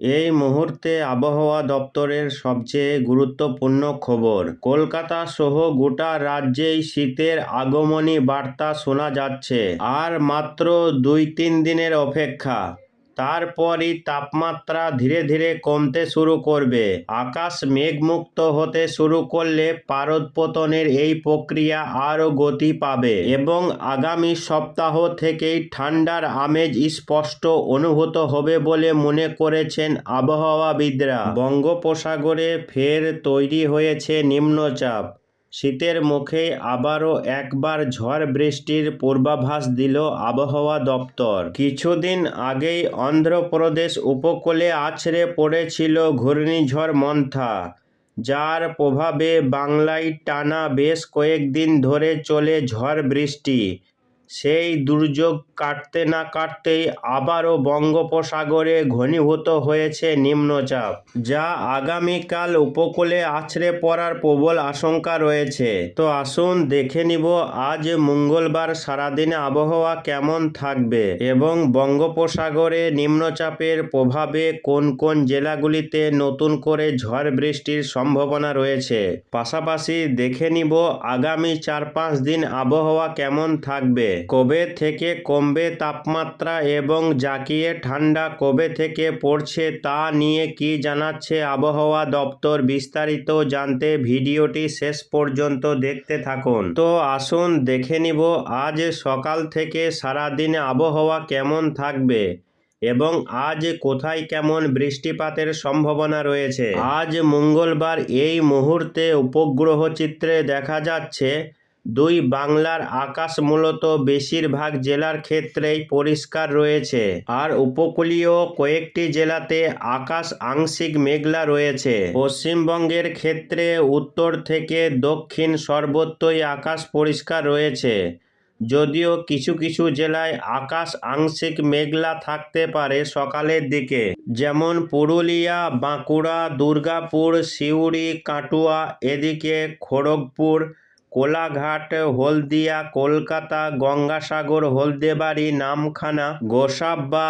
এই মুহূর্তে আবহাওয়া দপ্তরের সবচেয়ে গুরুত্বপূর্ণ খবর। কলকাতা সহ গোটা রাজ্যেই শীতের আগমনী বার্তা শোনা যাচ্ছে, আর মাত্র দুই তিন দিনের অপেক্ষা। তারপরই তাপমাত্রা ধীরে ধীরে কমতে শুরু করবে। আকাশ মেঘমুক্ত হতে শুরু করলে পারদপতনের এই প্রক্রিয়া আরও গতি পাবে এবং আগামী সপ্তাহ থেকেই ঠান্ডার আমেজ স্পষ্ট অনুভূত হবে বলে মনে করেছেন আবহাওয়াবিদরা। বঙ্গোপসাগরে ফের তৈরি হয়েছে নিম্নচাপ। শীতের মুখে আবারও একবার ঝড় বৃষ্টির পূর্বাভাস দিল আবহাওয়া দপ্তর। কিছুদিন আগেই অন্ধ্রপ্রদেশ উপকূলে আছড়ে পড়েছিল ঘূর্ণিঝড় মন্থা, যার প্রভাবে বাংলায় টানা বেশ কয়েকদিন ধরে চলে ঝড় বৃষ্টি। সেই দুর্যোগ কাটতে না কাটতেই আবারও বঙ্গোপসাগরে ঘনীভূত হয়েছে নিম্নচাপ, যা আগামীকাল উপকূলে আছড়ে পড়ার প্রবল আশঙ্কা রয়েছে। তো আসুন দেখে নিব আজ মঙ্গলবার সারাদিনে আবহাওয়া কেমন থাকবে এবং বঙ্গোপসাগরে নিম্নচাপের প্রভাবে কোন কোন জেলাগুলিতে নতুন করে ঝড় বৃষ্টির সম্ভাবনা রয়েছে। পাশাপাশি দেখে নিব আগামী চার পাঁচ দিন আবহাওয়া কেমন থাকবে। কবে থেকে কমবে তাপমাত্রা এবং জাকিয়ে ঠান্ডা কবে থেকে পড়ছে তা নিয়ে কি জানাচ্ছে আবহাওয়া দপ্তর বিস্তারিত জানতে ভিডিওটি শেষ পর্যন্ত দেখতে থাকুন। তো আসুন দেখে নিব আজ সকাল থেকে সারাদিন আবহাওয়া কেমন থাকবে এবং আজ কোথায় কেমন বৃষ্টিপাতের সম্ভাবনা রয়েছে। আজ মঙ্গলবার এই মুহূর্তে উপগ্রহ চিত্রে দেখা যাচ্ছে দুই বাংলার আকাশ মূলত বেশিরভাগ জেলার ক্ষেত্রেই পরিষ্কার রয়েছে। আর উপকূলীয় কয়েকটি জেলাতে আকাশ আংশিক মেঘলা রয়েছে। পশ্চিমবঙ্গের ক্ষেত্রে উত্তর থেকে দক্ষিণ সর্বত্রই আকাশ পরিষ্কার রয়েছে। যদিও কিছু কিছু জেলায় আকাশ আংশিক মেঘলা থাকতে পারে সকালের দিকে। যেমন পুরুলিয়া, বাঁকুড়া, দুর্গাপুর, সিউড়ি, কাটুয়া, এদিকে খড়গপুর কোলাঘাট হলদিয়া কলকাতা গঙ্গাসাগর হলদেবাড়ি নামখানা গোসাব্বা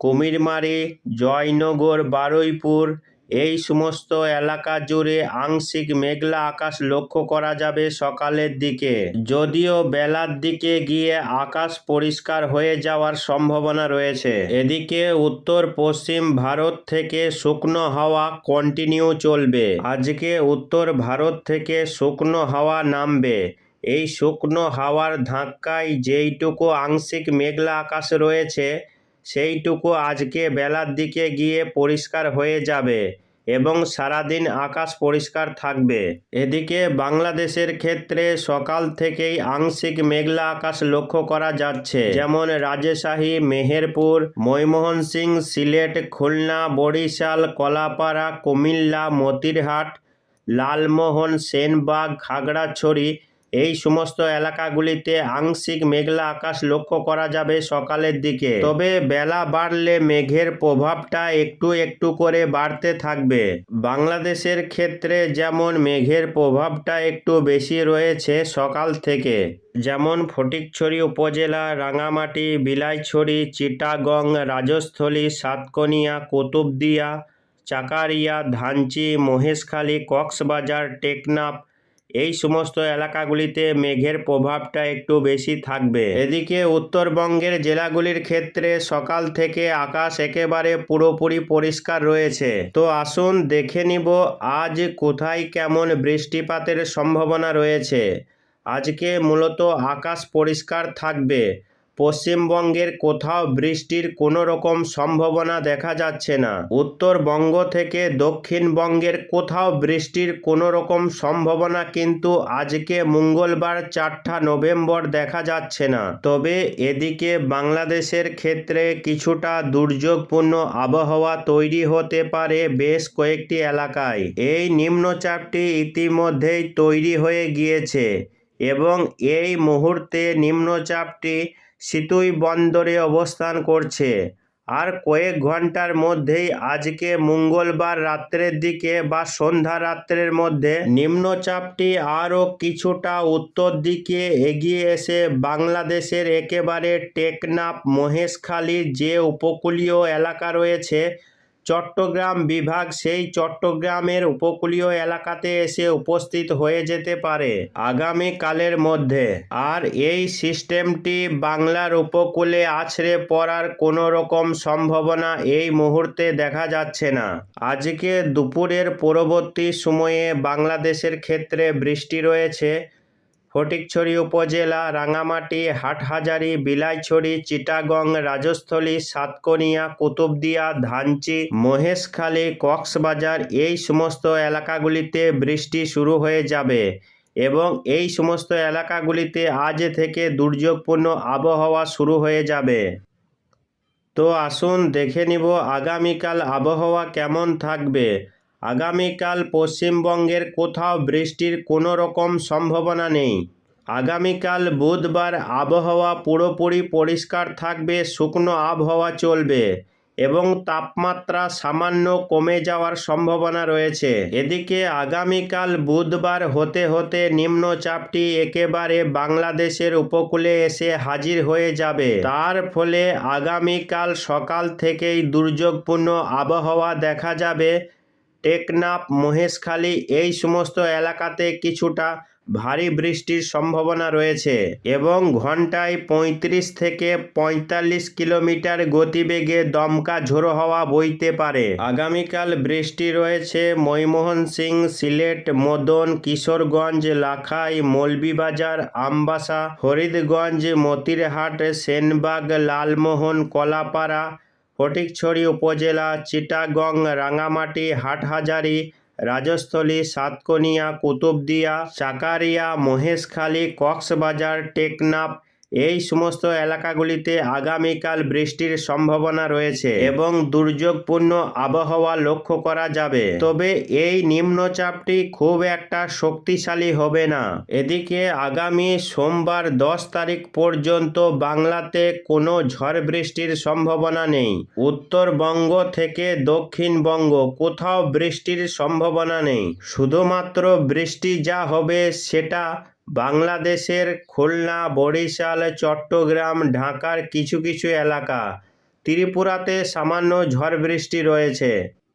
কুমিরমারি জয়নগর বারুইপুর এই সমস্ত এলাকা জুড়ে আংশিক মেঘলা আকাশ লক্ষ্য করা যাবে সকালের দিকে। যদিও বেলার দিকে গিয়ে আকাশ পরিষ্কার হয়ে যাওয়ার সম্ভাবনা রয়েছে। এদিকে উত্তর পশ্চিম ভারত থেকে শুকনো হাওয়া কন্টিনিউ চলবে। আজকে উত্তর ভারত থেকে শুকনো হাওয়া নামবে। এই শুকনো হাওয়ার ধাক্কায় যেইটুকু আংশিক মেঘলা আকাশ রয়েছে সেইটুকু আজকে বেলার দিকে গিয়ে পরিষ্কার হয়ে যাবে এবং সারাদিন আকাশ পরিষ্কার থাকবে। এদিকে বাংলাদেশের ক্ষেত্রে সকাল থেকেই আংশিক মেঘলা আকাশ লক্ষ্য করা যাচ্ছে। যেমন রাজশাহী, মেহেরপুর ময়মোহন সিং সিলেট, খুলনা, বরিশাল, কলাপাড়া, কুমিল্লা, মতিরহাট, লালমোহন, সেনবাগ, খাগড়াছড়ি এই সমস্ত এলাকাগুলিতে আংশিক মেঘলা আকাশ লক্ষ্য করা যাবে সকালের দিকে। তবে বেলা বাড়লে মেঘের প্রভাবটা একটু একটু করে বাড়তে থাকবে। বাংলাদেশের ক্ষেত্রে যেমন মেঘের প্রভাবটা একটু বেশি রয়েছে সকাল থেকে, যেমন ফটিকছড়ি উপজেলা, রাঙামাটি, বিলাইছড়ি, চিটাগং, রাজস্থলী, সাতকনিয়া, কুতুবদিয়া, চাকারিয়া, ধানচি, মহেশখালী, কক্সবাজার, টেকনাফ এই সমস্ত এলাকাগুলিতে মেঘের প্রভাবটা একটু বেশি থাকবে। এদিকে উত্তরবঙ্গের জেলাগুলির ক্ষেত্রে সকাল থেকে আকাশ একেবারে পুরোপুরি পরিষ্কার রয়েছে। তো আসুন দেখে নিব আজ কোথায় কেমন বৃষ্টিপাতের সম্ভাবনা রয়েছে। আজকে মূলত আকাশ পরিষ্কার থাকবে। পশ্চিমবঙ্গের কোথাও বৃষ্টির কোনো রকম সম্ভাবনা দেখা যাচ্ছে না। উত্তরবঙ্গ থেকে দক্ষিণবঙ্গের কোথাও বৃষ্টির কোনো রকম সম্ভাবনা কিন্তু আজকে মঙ্গলবার চারটা নভেম্বর দেখা যাচ্ছে না। তবে এদিকে বাংলাদেশের ক্ষেত্রে কিছুটা দুর্যোগপূর্ণ আবহাওয়া তৈরি হতে পারে বেশ কয়েকটি এলাকায়। এই নিম্নচাপটি ইতিমধ্যেই তৈরি হয়ে গিয়েছে এবং এই মুহূর্তে নিম্নচাপটি সিতুই বন্দরে অবস্থান করছে। আর কয়েক ঘণ্টার মধ্যেই আজকে মঙ্গলবার রাত্রের দিকে বা সন্ধ্যা রাত্রের মধ্যে নিম্নচাপটি আরও কিছুটা উত্তর দিকে এগিয়ে এসে বাংলাদেশের একেবারে টেকনাফ, মহেশখালীর যে উপকূলীয় এলাকা রয়েছে চট্টগ্রাম বিভাগ সেই চট্টগ্রামের উপকূলীয় এলাকাতে এসে উপস্থিত হয়ে যেতে পারে আগামীকালের মধ্যে। আর এই সিস্টেমটি বাংলার উপকূলে আছড়ে পড়ার কোনো রকম সম্ভাবনা এই মুহূর্তে দেখা যাচ্ছে না। আজকে দুপুরের পরবর্তী সময়ে বাংলাদেশের ক্ষেত্রে বৃষ্টি রয়েছে। ফটিকছড়ি উপজেলা রাঙামাটি, হাটহাজারি, বিলাইছড়ি, চিটাগং, রাজস্থলী, সাতকনিয়া, কুতুবদিয়া, ধানচি, মহেশখালী, কক্সবাজার এই সমস্ত এলাকাগুলিতে বৃষ্টি শুরু হয়ে যাবে এবং এই সমস্ত এলাকাগুলিতে আজ থেকে দুর্যোগপূর্ণ আবহাওয়া শুরু হয়ে যাবে। তো আসুন দেখে নিব আগামীকাল আবহাওয়া কেমন থাকবে। আগামীকাল পশ্চিমবঙ্গের কোথাও বৃষ্টির কোনো রকম সম্ভাবনা নেই। আগামীকাল বুধবার আবহাওয়া পুরোপুরি পরিষ্কার থাকবে, শুকনো আবহাওয়া চলবে এবং তাপমাত্রা সামান্য কমে যাওয়ার সম্ভাবনা রয়েছে। এদিকে আগামীকাল বুধবার হতে হতে নিম্নচাপটি একেবারে বাংলাদেশের উপকূলে এসে হাজির হয়ে যাবে। তার ফলে আগামীকাল সকাল থেকেই দুর্যোগপূর্ণ আবহাওয়া দেখা যাবে টেকনাফ, মহেশখালী এই সমস্ত এলাকাতে কিছুটা ভারী বৃষ্টির সম্ভাবনা রয়েছে এবং ঘন্টায় পঁয়ত্রিশ থেকে পঁয়তাল্লিশ কিলোমিটার গতিবেগে দমকা ঝোড়ো হওয়া বইতে পারে। আগামীকাল বৃষ্টি রয়েছে ময়মোহন সিং, সিলেট, মদন, কিশোরগঞ্জ, লাখাই, মৌলভীবাজার, আমবাসা ফরিদগঞ্জ মতিরহাট, সেনবাগ, লালমোহন, কলাপাড়া ফটিকছড়ি উপজেলা চিটাগং রাঙামাটি হাটহাজারী রাজস্থলী সাতকনিয়া কুতুবদিয়া চাকারিয়া মহেশখালী কক্সবাজার টেকনাফ এই সমস্ত এলাকাগুলিতে আগামীকাল বৃষ্টির সম্ভাবনা রয়েছে এবং দুর্যোগপূর্ণ আবহাওয়া লক্ষ্য করা যাবে। তবে এই নিম্নচাপটি খুব একটা শক্তিশালী হবে না। এদিকে আগামী সোমবার দশ তারিখ পর্যন্ত বাংলাতে কোনো ঝড় বৃষ্টির সম্ভাবনা নেই। উত্তরবঙ্গ থেকে দক্ষিণবঙ্গ কোথাও বৃষ্টির সম্ভাবনা নেই। শুধুমাত্র বৃষ্টি যা হবে সেটা বাংলাদেশের খুলনা, বরিশাল, চট্টগ্রাম, ঢাকার কিছু কিছু এলাকা। ত্রিপুরাতে সামান্য ঝড় বৃষ্টি রয়েছে।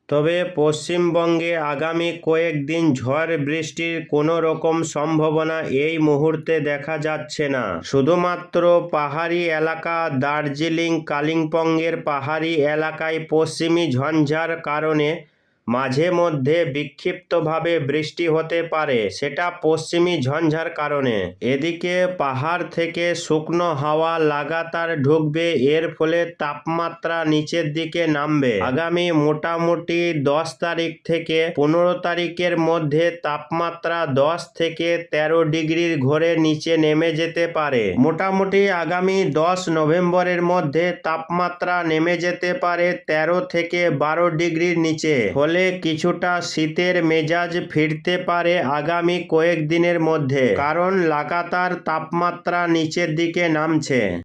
তবে পশ্চিমবঙ্গে আগামী কয়েকদিন ঝড় বৃষ্টির কোনো রকম সম্ভাবনা এই মুহূর্তে দেখা যাচ্ছে না। শুধুমাত্র পাহাড়ি এলাকা, দার্জিলিং, কালিম্পংয়ের পাহাড়ি এলাকায় পশ্চিমী ঝঞ্ঝার কারণে মাঝে মধ্যে বিক্ষিপ্তভাবে বৃষ্টি হতে পারে, সেটা পশ্চিমী ঝঞ্ঝার কারণে। এদিকে পাহাড় থেকে শুকনো হাওয়া লাগাতার ঢুকবে, এর ফলে তাপমাত্রা নিচের দিকে নামবে। আগামী মোটামুটি দশ তারিখ থেকে পনেরো তারিখের মধ্যে তাপমাত্রা দশ থেকে তেরো ডিগ্রির ঘরে নিচে নেমে যেতে পারে। মোটামুটি আগামী দশ নভেম্বরের মধ্যে তাপমাত্রা নেমে যেতে পারে তেরো থেকে বারো ডিগ্রির নিচে। ফলে কিছুটা শীতের মেজাজ ফিরতে পারে আগামী কয়েকদিনের মধ্যে, কারণ লাগাতার তাপমাত্রা নিচের দিকে নামছে।